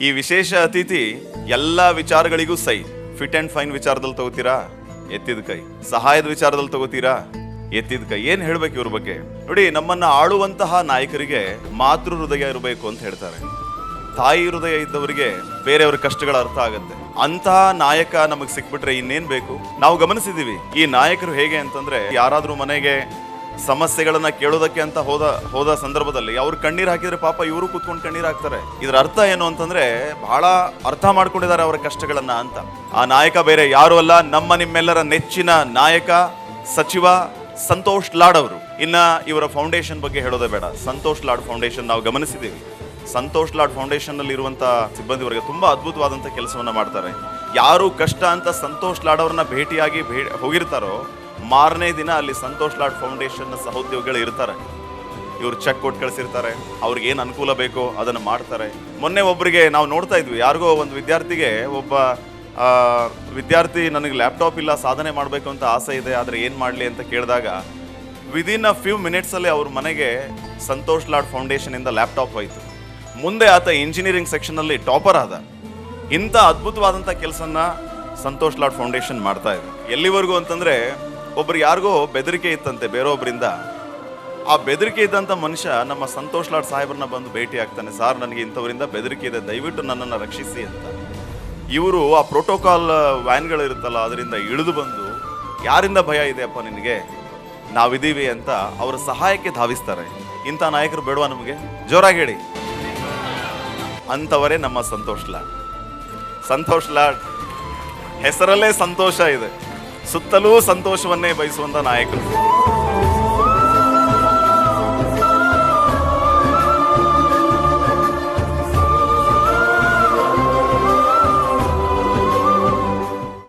ಈ ವಿಶೇಷ ಅತಿಥಿ ಎಲ್ಲ ವಿಚಾರಗಳಿಗೂ ಸೈ. ಫಿಟ್ ಅಂಡ್ ಫೈನ್ ವಿಚಾರದಲ್ಲಿ ತಗೋತೀರಾ? ಎತ್ತಿದ ಕೈ. ಸಹಾಯದ ವಿಚಾರದಲ್ಲಿ ತಗೋತೀರಾ? ಎತ್ತಿದ ಕೈ. ಏನ್ ಹೇಳ್ಬೇಕು ಇವ್ರ ಬಗ್ಗೆ? ನೋಡಿ, ನಮ್ಮನ್ನ ಆಳುವಂತಹ ನಾಯಕರಿಗೆ ಮಾತೃ ಹೃದಯ ಇರಬೇಕು ಅಂತ ಹೇಳ್ತಾರೆ. ತಾಯಿ ಹೃದಯ ಇದ್ದವರಿಗೆ ಬೇರೆಯವ್ರ ಕಷ್ಟಗಳ ಅರ್ಥ ಆಗುತ್ತೆ. ಅಂತಹ ನಾಯಕ ನಮಗೆ ಸಿಕ್ಬಿಟ್ರೆ ಇನ್ನೇನ್ ಬೇಕು? ನಾವು ಗಮನಿಸಿದೀವಿ, ಈ ನಾಯಕರು ಹೇಗೆ ಅಂತಂದ್ರೆ ಯಾರಾದ್ರೂ ಮನೆಗೆ ಸಮಸ್ಯೆಗಳನ್ನ ಕೇಳೋದಕ್ಕೆ ಅಂತ ಹೋದ ಹೋದ ಸಂದರ್ಭದಲ್ಲಿ ಅವ್ರು ಕಣ್ಣೀರು ಹಾಕಿದ್ರೆ ಪಾಪ ಇವರು ಕೂತ್ಕೊಂಡು ಕಣ್ಣೀರು ಹಾಕ್ತಾರೆ. ಇದರ ಅರ್ಥ ಏನು ಅಂತಂದ್ರೆ ಬಹಳ ಅರ್ಥ ಮಾಡ್ಕೊಂಡಿದ್ದಾರೆ ಅವರ ಕಷ್ಟಗಳನ್ನು ಅಂತ. ಆ ನಾಯಕ ಬೇರೆ ಯಾರು ಅಲ್ಲ, ನಮ್ಮ ನಿಮ್ಮೆಲ್ಲರ ನೆಚ್ಚಿನ ನಾಯಕ, ಸಚಿವ ಸಂತೋಷ್ ಲಾಡ್ ಅವರು. ಇನ್ನ ಇವರ ಫೌಂಡೇಶನ್ ಬಗ್ಗೆ ಹೇಳೋದೇ ಬೇಡ. ಸಂತೋಷ್ ಲಾಡ್ ಫೌಂಡೇಶನ್ ನಾವು ಗಮನಿಸಿದ್ದೀವಿ. ಸಂತೋಷ್ ಲಾಡ್ ಫೌಂಡೇಶನ್ ಇರುವಂಥ ಸಿಬ್ಬಂದಿವರೆಗೆ ಸಿಬ್ಬಂದಿ ಅದ್ಭುತವಾದಂಥ ತುಂಬಾ ಅದ್ಭುತವಾದಂತ ಕೆಲಸವನ್ನ ಮಾಡ್ತಾರೆ. ಯಾರು ಕಷ್ಟ ಅಂತ ಸಂತೋಷ್ ಲಾಡ್ ಅವ್ರನ್ನ ಭೇಟಿಯಾಗಿ ಭೇ, ಹೋಗಿರ್ತಾರೋ ಮಾರನೇ ದಿನ ಅಲ್ಲಿ ಸಂತೋಷ್ ಲಾಡ್ ಫೌಂಡೇಶನ್ ಸಹೋದ್ಯೋಗಿಗಳು ಇರ್ತಾರೆ. ಇವ್ರು ಚೆಕ್ ಕೊಟ್ಟು ಕಳಿಸಿರ್ತಾರೆ. ಅವ್ರಿಗೆ ಏನು ಅನುಕೂಲ ಬೇಕೋ ಅದನ್ನು ಮಾಡ್ತಾರೆ. ಮೊನ್ನೆ ಒಬ್ಬರಿಗೆ ನಾವು ನೋಡ್ತಾ ಇದ್ವಿ. ಯಾರಿಗೋ ಒಂದು ವಿದ್ಯಾರ್ಥಿಗೆ ಒಬ್ಬ ವಿದ್ಯಾರ್ಥಿ ನನಗೆ ಲ್ಯಾಪ್ಟಾಪ್ ಇಲ್ಲ, ಸಾಧನೆ ಮಾಡಬೇಕು ಅಂತ ಆಸೆ ಇದೆ, ಆದರೆ ಏನು ಮಾಡಲಿ ಅಂತ ಕೇಳಿದಾಗ ವಿದಿನ್ ಅ ಫ್ಯೂ ಮಿನಿಟ್ಸಲ್ಲಿ ಅವ್ರ ಮನೆಗೆ ಸಂತೋಷ್ ಲಾಡ್ ಫೌಂಡೇಶನಿಂದ ಲ್ಯಾಪ್ಟಾಪ್ ಹೋಯಿತು. ಮುಂದೆ ಆತ ಇಂಜಿನಿಯರಿಂಗ್ ಸೆಕ್ಷನಲ್ಲಿ ಟಾಪರ್ ಆದ. ಇಂಥ ಅದ್ಭುತವಾದಂಥ ಕೆಲಸನ ಸಂತೋಷ್ ಲಾಡ್ ಫೌಂಡೇಶನ್ ಮಾಡ್ತಾ ಇದೆ ಎಲ್ಲಿವರೆಗೂ ಅಂತಂದ್ರೆ ಒಬ್ರು ಯಾರಿಗೋ ಬೆದರಿಕೆ ಇತ್ತಂತೆ ಬೇರೊಬ್ಬರಿಂದ ಆ ಬೆದರಿಕೆ ಇದ್ದಂಥ ಮನುಷ್ಯ ನಮ್ಮ ಸಂತೋಷ್ ಲಾಡ್ ಸಾಹೇಬ್ರನ್ನ ಬಂದು ಭೇಟಿ ಆಗ್ತಾನೆ. ಸಾರ್, ನನಗೆ ಇಂಥವರಿಂದ ಬೆದರಿಕೆ ಇದೆ. ದಯವಿಟ್ಟು ನನ್ನನ್ನು ರಕ್ಷಿಸಿ ಅಂತ. ಇವರು ಆ ಪ್ರೋಟೋಕಾಲ್ ವ್ಯಾನ್ಗಳಿರುತ್ತಲ್ಲ, ಅದರಿಂದ ಇಳಿದು ಬಂದು, ಯಾರಿಂದ ಭಯ ಇದೆಯಪ್ಪ ನಿನಗೆ? ನಾವಿದ್ದೀವಿ ಅಂತ ಅವರ ಸಹಾಯಕ್ಕೆ ಧಾವಿಸ್ತಾರೆ. ಇಂಥ ನಾಯಕರು ಬೇಡವಾ ನಮಗೆ? ಜೋರಾಗಿ ಹೇಳಿ. ಅಂಥವರೇ ನಮ್ಮ ಸಂತೋಷ್ ಲಾಡ್. ಸಂತೋಷ್ ಲಾಡ್, ಹೆಸರಲ್ಲೇ ಸಂತೋಷ ಇದೆ. ಸುತ್ತಲೂ ಸಂತೋಷವನ್ನೇ ಬಯಸುವಂತ ನಾಯಕರು